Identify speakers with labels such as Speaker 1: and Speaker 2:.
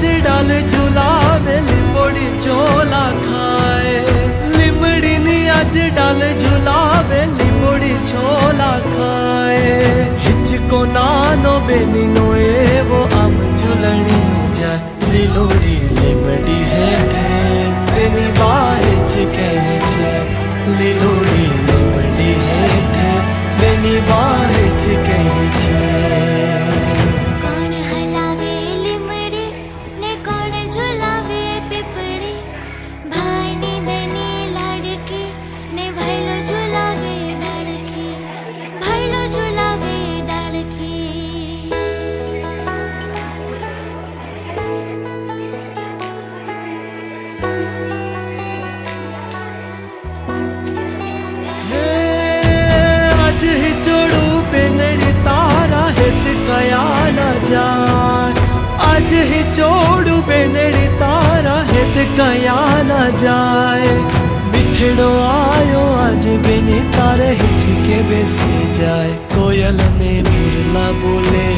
Speaker 1: যে ডালে ঝুলাবে লিমড়ি চোলা খায় লিমড়ি আজ ডালে ঝুলাবে লিমড়ি ছোলা খায় হিচকো না নবে নিনোয় ही चोड़ू बेनड़ी तारा हित कया न जाए मिठड़ो आयो आज बेनी तारे हिचके बेसी जाए कोयल ने मुरला बोले